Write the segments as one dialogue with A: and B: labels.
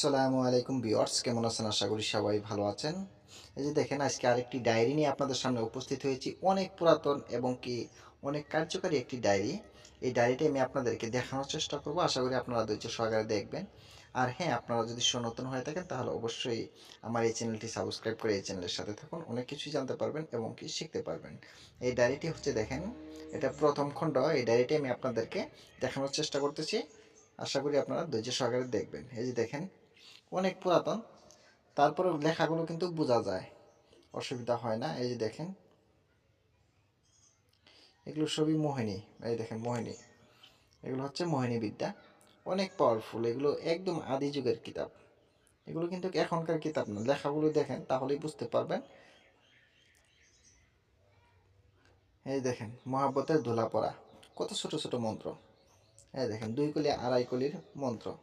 A: আসসালামু আলাইকুম ভিউয়ার্স, কেমন আছেন? আশা করি সবাই ভালো আছেন। এই যে দেখেন, আজকে আরেকটি ডায়েরি নিয়ে আপনাদের সামনে উপস্থিত হয়েছি। অনেক পুরাতন এবং কি অনেক কার্যকারী একটি ডায়েরি। এই ডায়েরিটি আমি আপনাদেরকে দেখানোর চেষ্টা করব। আশা করি আপনারা ধৈর্য সহকারে দেখবেন। আর হ্যাঁ আপনারা যদি সনাতন হয়ে থাকেন, তাহলে অবশ্যই আমার এই চ্যানেলটি সাবস্ক্রাইব করে এই চ্যানেলের সাথে থাকুন। অনেক কিছুই জানতে পারবেন এবং কি শিখতে পারবেন। এই ডায়েরিটি হচ্ছে, দেখেন, এটা প্রথম খণ্ড। এই ডায়েরিটি আমি আপনাদেরকে দেখানোর চেষ্টা করতেছি। আশা করি আপনারা ধৈর্য সহকারে দেখবেন। এই যে দেখেন অনেক পুরাতন। তারপরে লেখাগুলো কিন্তু বোঝা যায়। অসুবিধা হয় না, এই যে দেখেন। এগুলো সবই মোহিনী, এই দেখেন মোহিনী। এগুলো হচ্ছে মোহিনী বিদ্যা অনেক পাওয়ারফুল এগুলো একদম আদি যুগের কিতাব। এগুলো কিন্তু এখনকার কিতাব না। লেখাগুলো দেখেন, তাহলেই বুঝতে পারবেন। এই দেখেন, মহাব্বতের ধুলা পড়া কত ছোট ছোট মন্ত্র। এই দেখেন, দুই কলি আড়াই কলির মন্ত্র।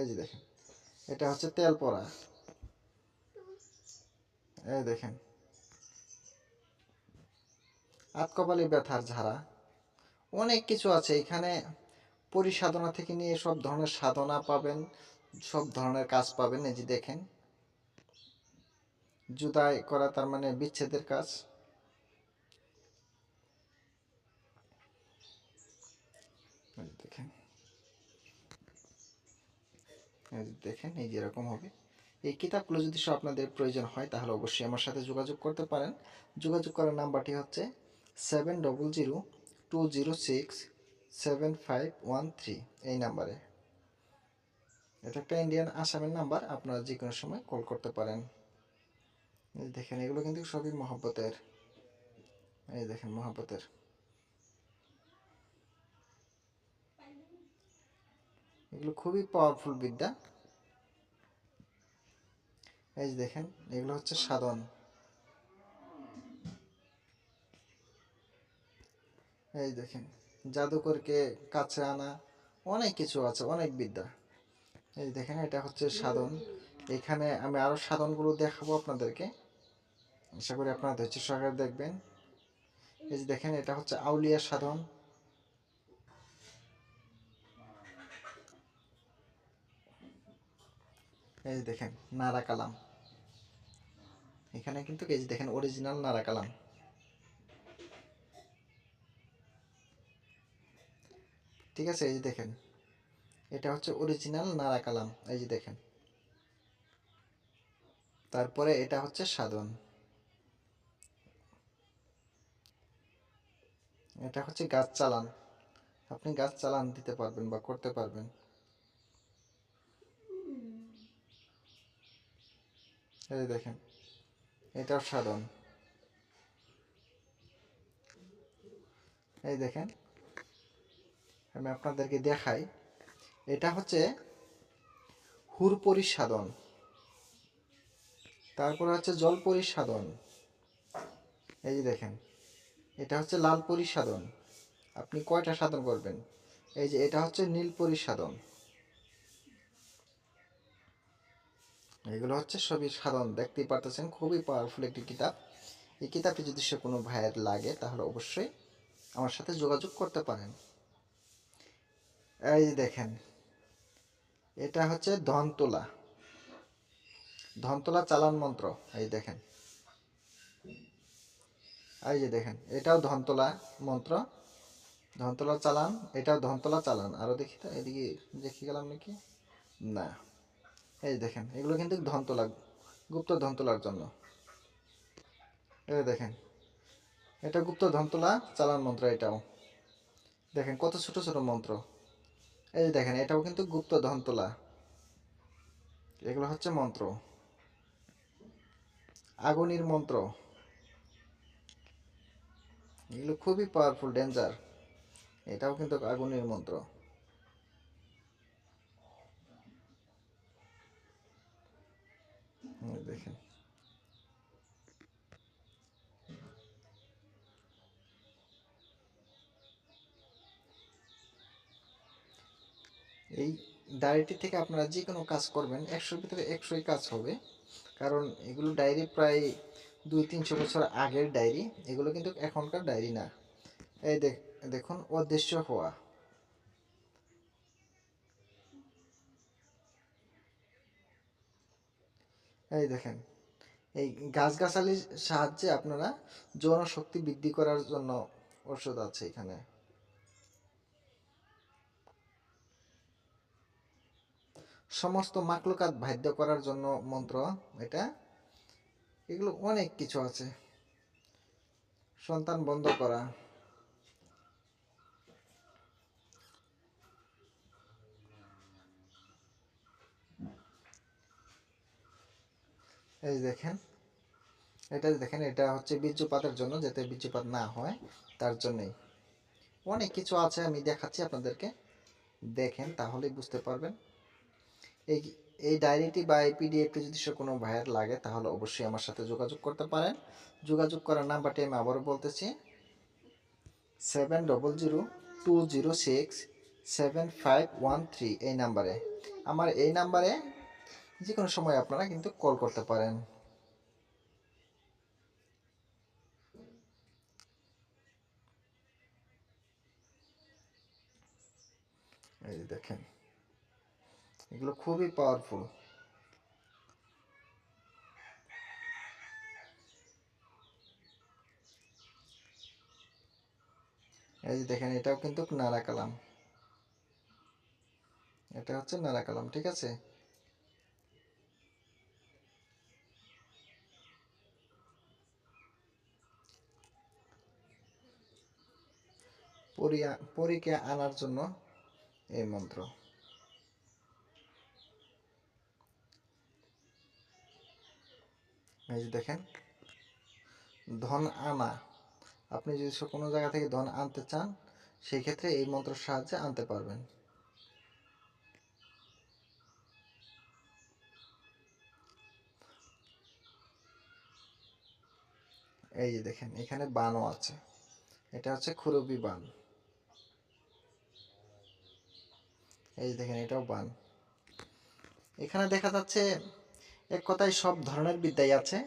A: এই যে দেখেন, এটা হচ্ছে তেল পড়া। এই দেখেন আতকপালি ব্যথার ঝাড়া। অনেক কিছু আছে, এখানে পরিসাধনা থেকে নিয়ে সব ধরনের সাধনা পাবেন, সব ধরনের কাজ পাবেন, এই যে দেখেন। জুদাই করা তার মানে বিচ্ছেদের কাজ এই যে দেখেন এই যে দেখেন, এই যে এরকম হবে। এই কিতাবগুলো যদি সব আপনাদের প্রয়োজন হয়, তাহলে অবশ্যই আমার সাথে যোগাযোগ করতে পারেন। যোগাযোগ করার নাম্বারটি হচ্ছে seven double zero two zero six seven five one three এই নাম্বারে। এটা একটা ইন্ডিয়ান আসামের নাম্বার, আপনারা যে কোনো সময় কল করতে পারেন। এই দেখেন, এগুলো কিন্তু সবই মহব্বতের। এই দেখেন, মহব্বতের। এগুলো খুবই পাওয়ারফুল বিদ্যা। এই যে দেখেন, এগুলো হচ্ছে সাধন। এই দেখেন, জাদুকরকে কাছে আনা অনেক কিছু আছে, অনেক বিদ্যা। এই দেখেন, এটা হচ্ছে সাধন। এখানে আমি আরও সাধনগুলো দেখাবো আপনাদেরকে। আশা করি আপনারা ধৈর্য সহকারে দেখবেন। এই যে দেখেন, এটা হচ্ছে আউলিয়া সাধন। এই দেখেন নারা কালাম। এখানে কিন্তু এই দেখেন অরিজিনাল নারা কালাম। ঠিক আছে, এই যে দেখেন, এটা হচ্ছে অরিজিনাল নারা কালাম, এই যে দেখেন। তারপরে এটা হচ্ছে সাধন। এটা হচ্ছে গাছ চালান। আপনি গাছ চালান দিতে পারবেন বা করতে পারবেন। এই দেখেন এটাও সাধন এই দেখেন, আমি আপনাদেরকে দেখাই, এটা হচ্ছে হুরপরি সাধন তারপরে হচ্ছে জল সাধন এই যে দেখেন, এটা হচ্ছে লাল সাধন আপনি কয়টা সাধন করবেন? এই যে এটা হচ্ছে নীল সাধন এগুলো হচ্ছে সবই সাধারণ। দেখতেই পারতেছেন, খুবই পাওয়ারফুল একটি কিতাব। এই কিতাবটি যদি সে কোনো ভাইয়ের লাগে, তাহলে অবশ্যই আমার সাথে যোগাযোগ করতে পারেন। এই দেখেন, এটা হচ্ছে ধনতোলা। ধনতোলা চালান মন্ত্র, এই দেখেন। এই যে দেখেন, এটাও ধনতোলা মন্ত্র। ধনতলা চালান, এটাও ধনতলা চালান। আরও দেখি তো, এদিকে দেখে গেলাম নাকি? না। এই দেখেন, এগুলো কিন্তু ধনতলা গুপ্ত ধনতলার জন্য। এই দেখেন, এটা গুপ্ত ধনতলা চালান মন্ত্র এটাও। দেখেন, কত ছোট ছোট মন্ত্র। এই দেখেন, এটাও কিন্তু গুপ্ত ধনতলা এগুলো হচ্ছে মন্ত্র। আগুনির মন্ত্র। এগুলো খুবই পাওয়ারফুল ডেঞ্জার এটাও কিন্তু আগুনের মন্ত্র। দেখেন। এই ডায়েরিটি থেকে আপনারা যে কোনো কাজ করবেন, একশোর ভিতরে একশোই কাজ হবে। কারণ এগুলো ডায়েরি প্রায় দুই, তিনশো বছর আগের ডায়েরি। এগুলো কিন্তু এখনকার ডায়েরি না। এই দেখ দেখুন, অদৃশ্য হওয়া। এই দেখেন, এই গাছগাছালির সাহায্যে আপনারা যৌনশক্তি বৃদ্ধি করার জন্য ওষুধ আছে এখানে। সমস্ত মাকলুকাত বাধ্য করার জন্য মন্ত্র এটা। এগুলো অনেক কিছু আছে। সন্তান বন্ধ করা। এই দেখেন। এটা দেখেন, এটা হচ্ছে বীর্যপাতের জন্য যাতে বীর্যপাত না হয়, তার জন্যই। অনেক কিছু আছে, আমি দেখাচ্ছি আপনাদেরকে। দেখেন, তাহলেই বুঝতে পারবেন। এই এই ডায়েরিটি বা এই পিডিএফটি যদি সে কোনো ভাইয়ের লাগে, তাহলে অবশ্যই আমার সাথে যোগাযোগ করতে পারেন। যোগাযোগ করার নাম্বারটি আমি আবারও বলতেছি। Seven double zero two zero six seven five one three এই নাম্বারে। আমার এই নাম্বারে যে কোনো সময় আপনারা কিন্তু কল করতে পারেন। এই দেখেন, এগুলো খুবই পাওয়ারফুল এই যে দেখেন, এটাও কিন্তু নারা কালাম। এটা হচ্ছে নারা কালাম, ঠিক আছে? পরিয়া পরীকে আনার জন্য এই মন্ত্র। এই যে দেখেন, ধন আনা। আপনি যদি কোনো জায়গা থেকে ধন আনতে চান সেই ক্ষেত্রে এই মন্ত্রের সাহায্যে আনতে পারবেন। এই যে দেখেন, এখানে বানও আছে। এটা হচ্ছে খুরবি বান। এই যে দেখেন, এটাও বান। এখানে দেখা যাচ্ছে এক কথায় সব ধরনের বিদ্যাই আছে।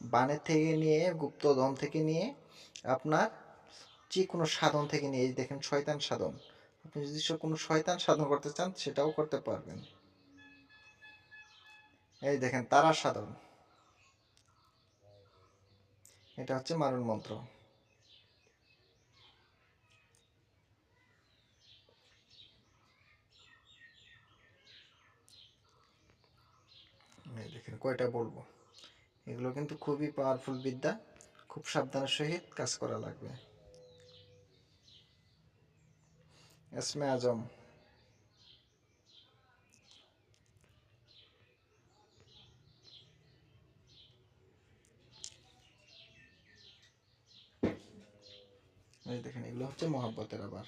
A: বানের থেকে নিয়ে গুপ্তধন থেকে নিয়ে, আপনার যে কোনো সাধন থেকে নিয়ে, এই দেখেন শয়তান সাধন। আপনি যদি কোনো শয়তান সাধন করতে চান, সেটাও করতে পারবেন। এই দেখেন তারা সাধন। এটা হচ্ছে মারণ মন্ত্র এই দেখেন কয়টা বলব? এগুলো কিন্তু খুবই পাওয়ারফুল বিদ্যা, খুব সাবধানের সহিত কাজ করা লাগবে। এসমে আজম এই দেখেন, এগুলো হচ্ছে মহাব্বতের আবার।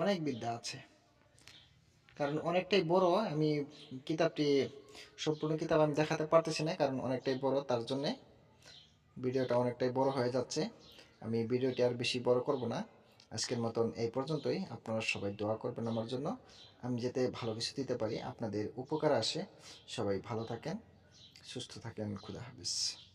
A: অনেক বিদ্যা আছে। কারণ অনেকটাই বড়, আমি কিতাবটি সম্পূর্ণ কিতাব আমি দেখাতে পারতেছি না, কারণ অনেকটাই বড়, তার জন্যে ভিডিওটা অনেকটাই বড় হয়ে যাচ্ছে। আমি ভিডিওটি আর বেশি বড় করব না। আজকের মতন এই পর্যন্তই। আপনারা সবাই দোয়া করবেন আমার জন্য। আমি যাতে ভালো কিছু দিতে পারি, আপনাদের উপকার আসে। সবাই ভালো থাকেন, সুস্থ থাকেন। খুদা হাফিজ।